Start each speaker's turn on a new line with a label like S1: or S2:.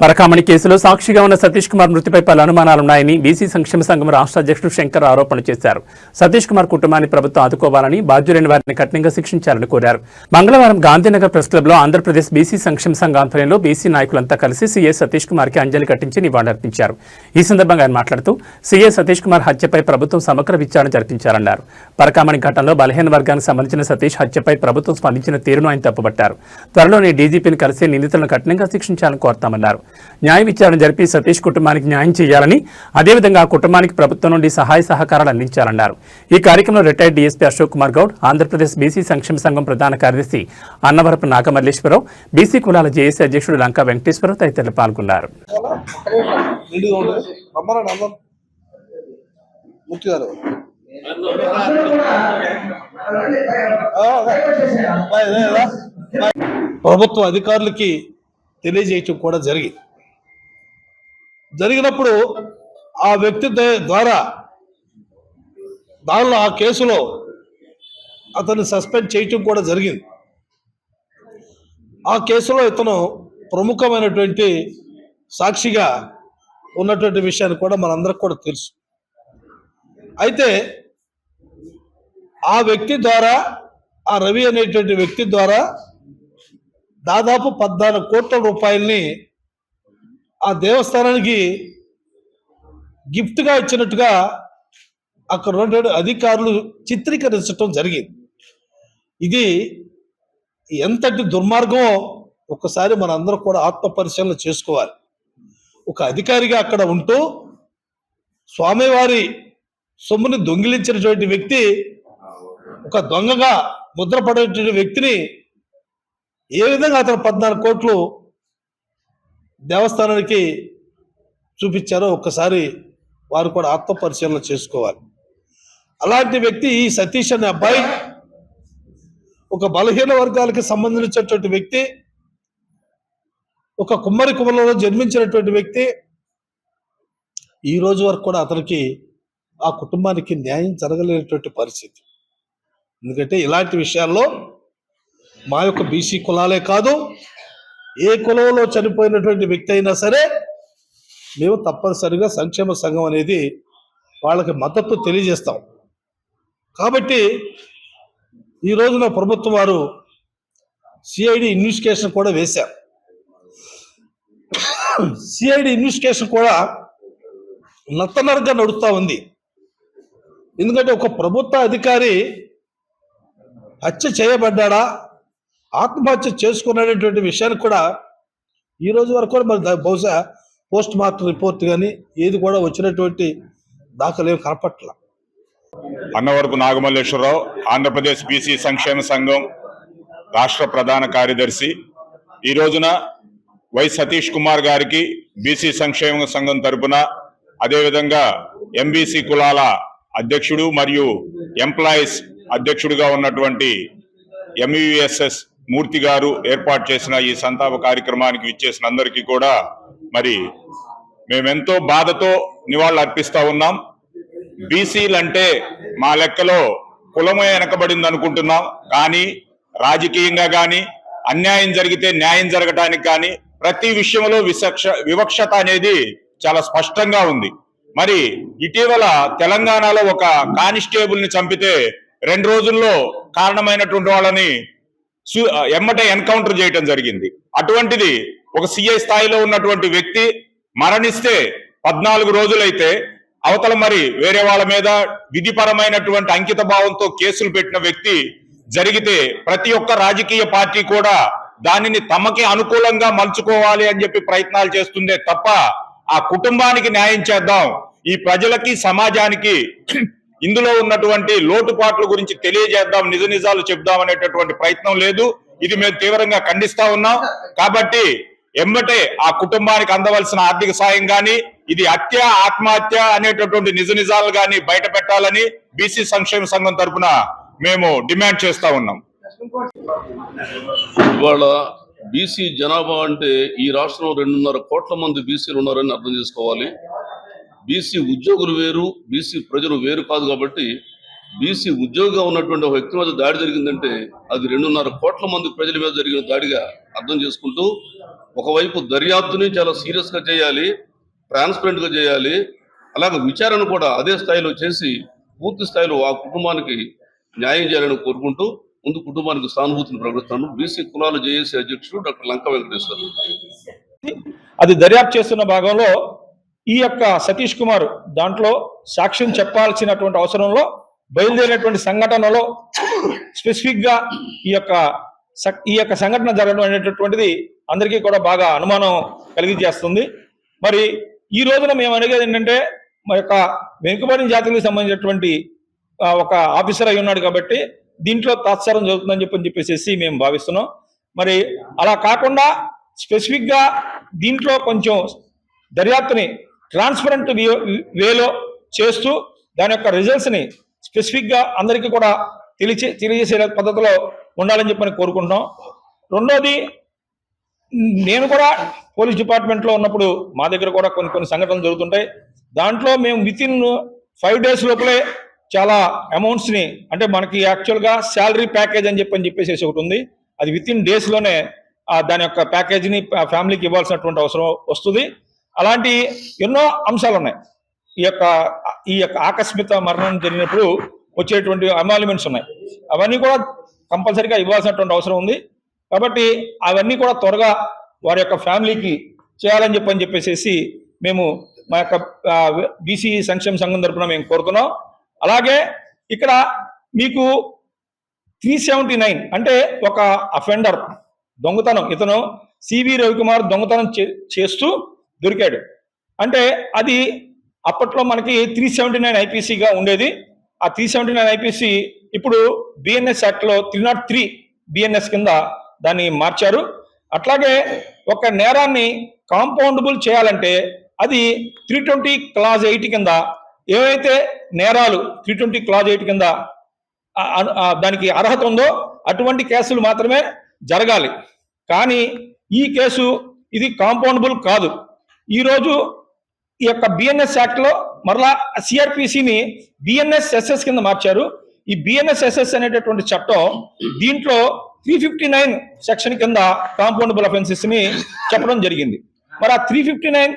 S1: పరకామణి కేసులో సాక్షిగా ఉన్న సతీష్ కుమార్ మృతిపై పలు అనుమానాలున్నాయని బీసీ సంక్షేమ సంఘం రాష్ట్ర అధ్యక్షుడు శంకర్ ఆరోపణలు చేశారు. సతీష్ కుమార్ కుటుంబాన్ని ప్రభుత్వం ఆదుకోవాలని బాధ్యులైన వారిని కఠినంగా శిక్షించాలని కోరారు. మంగళవారం గాంధీనగర్ ప్రెస్ క్లబ్లో ఆంధ్రప్రదేశ్ బీసీ సంక్షేమ సంఘ ఆధ్వర్యంలో బీసీ నాయకులంతా కలిసి సీఏ సతీష్ కుమార్కి అంజలి కట్టించి నివాళులర్పించారు. ఈ సందర్భంగా ఆయన మాట్లాడుతూ సీఏ సతీష్ కుమార్ హత్యపై ప్రభుత్వం సమగ్ర విచారణ జరిపించారన్నారు. పరకామణి ఘటనలో బలహీన వర్గానికి సంబంధించిన సతీష్ హత్యపై ప్రభుత్వం స్పందించిన తీరును ఆయన తప్పుపట్టారు. త్వరలోనే డీజీపీని కలిసి నిందితులను కఠినంగా శిక్షించాలని కోరతామన్నారు. న్యాయ విచారణ జరిపి సతీష్ కుటుంబానికి న్యాయం చేయాలని అదేవిధంగా ఆ కుటుంబానికి ప్రభుత్వం నుండి సహాయ సహకారాలు అందించాలన్నారు. ఈ కార్యక్రమంలో retired DSP Ashok Kumar Goud Andhra Pradesh BC సంక్షేమ సంఘం ప్రధాన కార్యదర్శి అన్నవరపు నాగమల్లేశ్వరరావు బీసీ కులాల జేఏసీ అధ్యక్షుడు లంకా వెంకటేశ్వరరావు తదితరులు పాల్గొన్నారు.
S2: ముఖ్య గారు ప్రభుత్వ అధికారులకి తెలియజేయటం కూడా జరిగింది. జరిగినప్పుడు ఆ వ్యక్తి ద- ద్వారా దానిలో ఆ కేసులో అతన్ని సస్పెండ్ చేయటం కూడా జరిగింది. ఆ కేసులో ఇతను ప్రముఖమైనటువంటి సాక్షిగా ఉన్నటువంటి విషయాన్ని కూడా మనందరికి కూడా తెలుసు. అయితే ఆ వ్యక్తి ద్వారా ఆ రవి అనేటువంటి వ్యక్తి ద్వారా దాదాపు పద్నాలుగు కోట్ల రూపాయల్ని ఆ దేవస్థానానికి గిఫ్ట్గా ఇచ్చినట్టుగా అక్కడ ఉన్నటువంటి అధికారులు చిత్రీకరించడం జరిగింది. ఇది ఎంతటి దుర్మార్గమో ఒక్కసారి మనందరం కూడా ఆత్మ పరిశీలన చేసుకోవాలి. ఒక అధికారిగా అక్కడ ఉంటూ స్వామివారి సొమ్ముని దొంగిలించినటువంటి వ్యక్తి ఒక దొంగగా ముద్రపడేటువంటి వ్యక్తిని ఏ విధంగా అతను పద్నాలుగు కోట్లు దేవస్థానానికి చూపించారో ఒక్కసారి వారు కూడా ఆత్మపరిశీలన చేసుకోవాలి. అలాంటి వ్యక్తి ఈ సతీష్ అనే అబ్బాయి ఒక బలహీన వర్గాలకు సంబంధించినటువంటి వ్యక్తి ఒక కుమ్మరి కుమ్మలలో జన్మించినటువంటి వ్యక్తి ఈ రోజు వరకు కూడా అతనికి ఆ కుటుంబానికి న్యాయం జరగలేనటువంటి పరిస్థితి. ఎందుకంటే ఇలాంటి విషయాల్లో మా యొక్క బీసీ కులాలే కాదు ఏ కులంలో చనిపోయినటువంటి వ్యక్తి అయినా సరే మేము తప్పనిసరిగా సంక్షేమ సంఘం అనేది వాళ్ళకి మద్దతు తెలియజేస్తాం. కాబట్టి ఈ రోజున ప్రభుత్వం వారు సిఐడి ఇన్వెస్టిగేషన్ కూడా వేశారు. సిఐడి ఇన్వెస్టిగేషన్ కూడా నత్తనరగా నడుస్తూ ఉంది. ఎందుకంటే ఒక ప్రభుత్వ అధికారి హత్య చేయబడ్డా ఆత్మహత్య చేసుకున్నటువంటి విషయానికి కూడా ఈ రోజు వరకు కూడా మరి బహుశా పోస్ట్ మార్టం రిపోర్ట్ కానీ ఏది కూడా వచ్చినటువంటి దాఖలు ఏం కనపట్ల.
S3: అన్నవరపు నాగమల్లేశ్వరరావు ఆంధ్రప్రదేశ్ బీసీ సంక్షేమ సంఘం రాష్ట్ర ప్రధాన కార్యదర్శి. ఈ రోజున వై సతీష్ కుమార్ గారికి బీసీ సంక్షేమ సంఘం తరపున అదేవిధంగా ఎంబీసీ కులాల అధ్యక్షుడు మరియు ఎంప్లాయీస్ అధ్యక్షుడిగా ఉన్నటువంటి ఎంయుఎస్ఎస్ మూర్తి గారు ఏర్పాటు చేసిన ఈ సంతాప కార్యక్రమానికి విచ్చేసిన అందరికీ కూడా మరి మేమెంతో బాధతో నివాళులు అర్పిస్తా ఉన్నాం. బీసీలు అంటే మా లెక్కలో కులమే వెనకబడింది అనుకుంటున్నాం కానీ రాజకీయంగా కానీ అన్యాయం జరిగితే న్యాయం జరగటానికి కానీ ప్రతి విషయంలో విశక్ష వివక్షత అనేది చాలా స్పష్టంగా ఉంది. మరి ఇటీవల తెలంగాణలో ఒక కానిస్టేబుల్ని చంపితే రెండు రోజుల్లో కారణమైనటువంటి వాళ్ళని ఎమ్మటే ఎన్కౌంటర్ చేయటం జరిగింది. అటువంటిది ఒక సిఐ స్థాయిలో ఉన్నటువంటి వ్యక్తి మరణిస్తే పద్నాలుగు రోజులైతే అవతల మరి వేరే వాళ్ళ మీద విధిపరమైనటువంటి అంకిత భావంతో కేసులు పెట్టిన వ్యక్తి జరిగితే ప్రతి ఒక్క రాజకీయ పార్టీ కూడా దానిని తమకి అనుకూలంగా మలుచుకోవాలి అని చెప్పి ప్రయత్నాలు చేస్తుందే తప్ప ఆ కుటుంబానికి న్యాయం చేద్దాం. ఈ ప్రజలకి సమాజానికి ఇందులో ఉన్నటువంటి లోటుపాట్ల గురించి తెలియజేద్దాం నిజ నిజాలు చెప్దాం అనేటటువంటి ప్రయత్నం లేదు. ఇది మేము తీవ్రంగా ఖండిస్తా ఉన్నాం. కాబట్టి ఎమ్మటే ఆ కుటుంబానికి అందవలసిన ఆర్థిక సాయం గాని ఇది హత్య ఆత్మహత్య అనేటటువంటి నిజ నిజాలు గాని బయట పెట్టాలని బీసీ సంక్షేమ సంఘం తరఫున మేము డిమాండ్ చేస్తా ఉన్నాం.
S4: ఇవాళ బీసీ జనాభా అంటే ఈ రాష్ట్రంలో రెండున్నర కోట్ల మంది బీసీలు ఉన్నారని అర్థం చేసుకోవాలి. బీసీ ఉద్యోగులు వేరు బీసీ ప్రజలు వేరు కాదు కాబట్టి బీసీ ఉద్యోగిగా ఉన్నటువంటి ఒక వ్యక్తి మీద దాడి జరిగిందంటే అది రెండున్నర కోట్ల మంది ప్రజల మీద జరిగిన దాడిగా అర్థం చేసుకుంటూ ఒకవైపు దర్యాప్తుని చాలా సీరియస్గా చేయాలి ట్రాన్స్పరెంట్గా చేయాలి అలాగే విచారణ కూడా అదే స్థాయిలో చేసి పూర్తి స్థాయిలో ఆ కుటుంబానికి న్యాయం చేయాలని కోరుకుంటూ ముందు కుటుంబానికి సానుభూతిని ప్రకటిస్తాను. బీసీ కులాలు జేఏసీ అధ్యక్షుడు డాక్టర్ లంక వెంకటేశ్వర.
S5: అది దర్యాప్తు చేస్తున్న భాగంలో ఈ యొక్క సతీష్ కుమార్ దాంట్లో సాక్ష్యం చెప్పాల్సినటువంటి అవసరంలో బయలుదేరినటువంటి సంఘటనలో స్పెసిఫిక్గా ఈ యొక్క ఈ యొక్క సంఘటన జరగడం అనేటటువంటిది అందరికీ కూడా బాగా అనుమానం కలిగించేస్తుంది. మరి ఈ రోజున మేము అడిగేది ఏంటంటే మా యొక్క వెనుకబడిన జాతులకు సంబంధించినటువంటి ఒక ఆఫీసర్ అయి ఉన్నాడు కాబట్టి దీంట్లో తాత్సారం జరుగుతుందని చెప్పని చెప్పేసి మేము భావిస్తున్నాం. మరి అలా కాకుండా స్పెసిఫిక్గా దీంట్లో కొంచెం దర్యాప్తుని ట్రాన్స్పరెంట్ వేలో చేస్తూ దాని యొక్క రిజల్ట్స్ని స్పెసిఫిక్గా అందరికీ కూడా తెలియచే తెలియజేసే పద్ధతిలో ఉండాలని చెప్పని కోరుకుంటున్నాం. రెండోది నేను కూడా పోలీస్ డిపార్ట్మెంట్లో ఉన్నప్పుడు మా దగ్గర కూడా కొన్ని కొన్ని సంఘటనలు జరుగుతుంటాయి. దాంట్లో మేము విత్ ఇన్ ఫైవ్ డేస్ లోపలే చాలా అమౌంట్స్ని అంటే మనకి యాక్చువల్గా శాలరీ ప్యాకేజ్ అని చెప్పని చెప్పేసి ఒకటి ఉంది. అది విత్ ఇన్ డేస్లోనే దాని యొక్క ప్యాకేజీని ఫ్యామిలీకి ఇవ్వాల్సినటువంటి అవసరం వస్తుంది. అలాంటి ఎన్నో అంశాలు ఉన్నాయి ఈ యొక్క ఈ యొక్క ఆకస్మిక మరణం జరిగినప్పుడు వచ్చేటువంటి అమాలిమెంట్స్ ఉన్నాయి. అవన్నీ కూడా కంపల్సరీగా ఇవ్వాల్సినటువంటి అవసరం ఉంది. కాబట్టి అవన్నీ కూడా త్వరగా వారి యొక్క ఫ్యామిలీకి చేయాలని చెప్పని చెప్పేసి మేము మా యొక్క బీసీ సంక్షేమ సంఘం తరఫున మేము కోరుతున్నాం. అలాగే ఇక్కడ మీకు త్రీ సెవెంటీ నైన్ అంటే ఒక అఫెండర్ దొంగతనం. ఇతను సివి రవికుమార్ దొంగతనం చే- చేస్తూ దొరికాడు. అంటే అది అప్పట్లో మనకి త్రీ సెవెంటీ నైన్ ఐపీసీగా ఉండేది. ఆ త్రీ సెవెంటీ నైన్ ఐపీసీ ఇప్పుడు బిఎన్ఎస్ యాక్ట్లో త్రీ నాట్ త్రీ బిఎన్ఎస్ కింద దాన్ని మార్చారు. అట్లాగే ఒక నేరాన్ని కాంపౌండబుల్ చేయాలంటే అది త్రీ ట్వంటీ క్లాజ్ ఎయిట్ కింద ఏవైతే నేరాలు త్రీ ట్వంటీ క్లాజ్ ఎయిట్ కింద దానికి అర్హత ఉందో అటువంటి కేసులు మాత్రమే జరగాలి. కానీ ఈ కేసు ఇది కాంపౌండబుల్ కాదు. ఈరోజు ఈ యొక్క బిఎన్ఎస్ యాక్ట్లో మరలా సిఆర్పిసిని బిఎన్ఎస్ ఎస్ఎస్ కింద మార్చారు. ఈ బిఎన్ఎస్ ఎస్ఎస్ అనేటటువంటి చట్టం దీంట్లో త్రీ ఫిఫ్టీ నైన్ సెక్షన్ కింద కాంపౌండబుల్ అఫెన్సెస్ని చెప్పడం జరిగింది. మరి ఆ త్రీ ఫిఫ్టీ నైన్